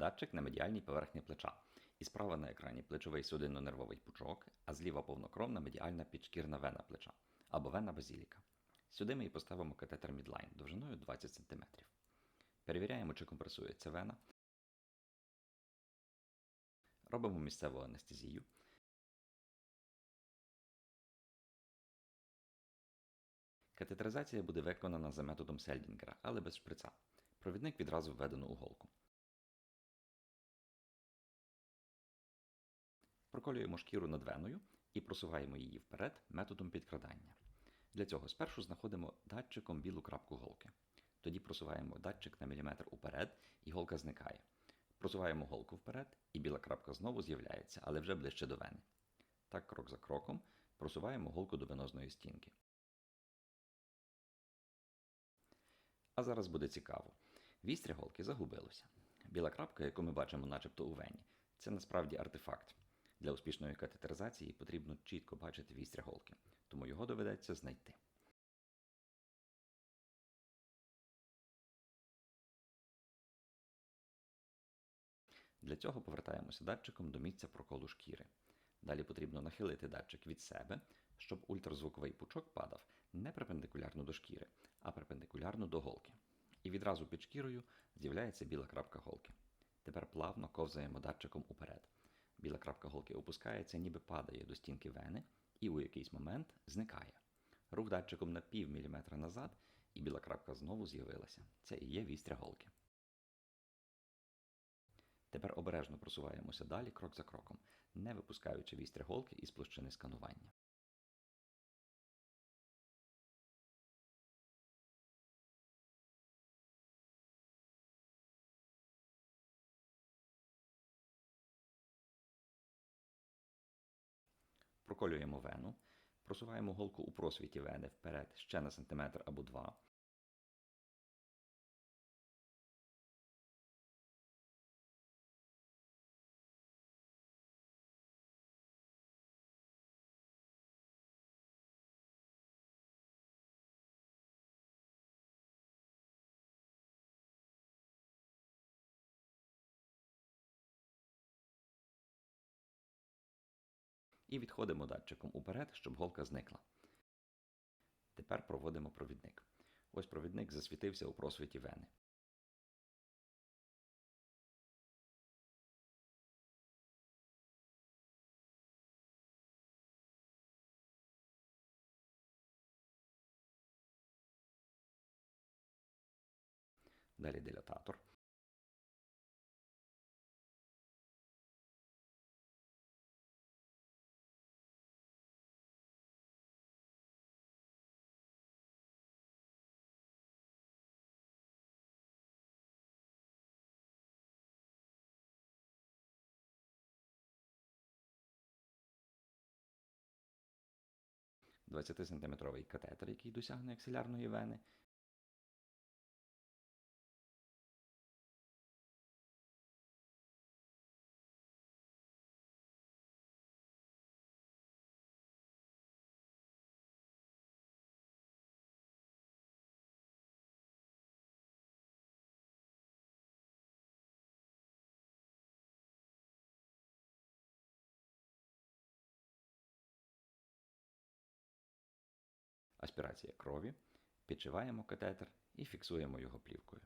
Датчик на медіальній поверхні плеча. І справа на екрані плечовий судинно-нервовий пучок, а зліва повнокровна медіальна підшкірна вена плеча або вена базіліка. Сюди ми і поставимо катетер Midline довжиною 20 см. Перевіряємо, чи компресується вена. Робимо місцеву анестезію. Катетеризація буде виконана за методом Сельдінгера, але без шприца. Провідник відразу введено у голку. Проколюємо шкіру над веною і просуваємо її вперед методом підкрадання. Для цього спершу знаходимо датчиком білу крапку голки. Тоді просуваємо датчик на міліметр уперед, і голка зникає. Просуваємо голку вперед, і біла крапка знову з'являється, але вже ближче до вени. Так, крок за кроком, просуваємо голку до венозної стінки. А зараз буде цікаво. Вістря голки загубилося. Біла крапка, яку ми бачимо начебто у вені, це насправді артефакт. Для успішної катетеризації потрібно чітко бачити вістря голки, тому його доведеться знайти. Для цього повертаємося датчиком до місця проколу шкіри. Далі потрібно нахилити датчик від себе, щоб ультразвуковий пучок падав не перпендикулярно до шкіри, а перпендикулярно до голки. І відразу під шкірою з'являється біла крапка голки. Тепер плавно ковзаємо датчиком уперед. Біла крапка голки опускається, ніби падає до стінки вени, і у якийсь момент зникає. Рух датчиком на пів міліметра назад, і біла крапка знову з'явилася. Це і є вістря голки. Тепер обережно просуваємося далі крок за кроком, не випускаючи вістря голки із площини сканування. Проколюємо вену, просуваємо голку у просвіті вени вперед ще на сантиметр або два. І відходимо датчиком уперед, щоб голка зникла. Тепер проводимо провідник. Ось провідник засвітився у просвіті вени. Далі дилататор. – 20-сантиметровий катетер, який досягне аксилярної вени, аспірація крові, підшиваємо катетер і фіксуємо його плівкою.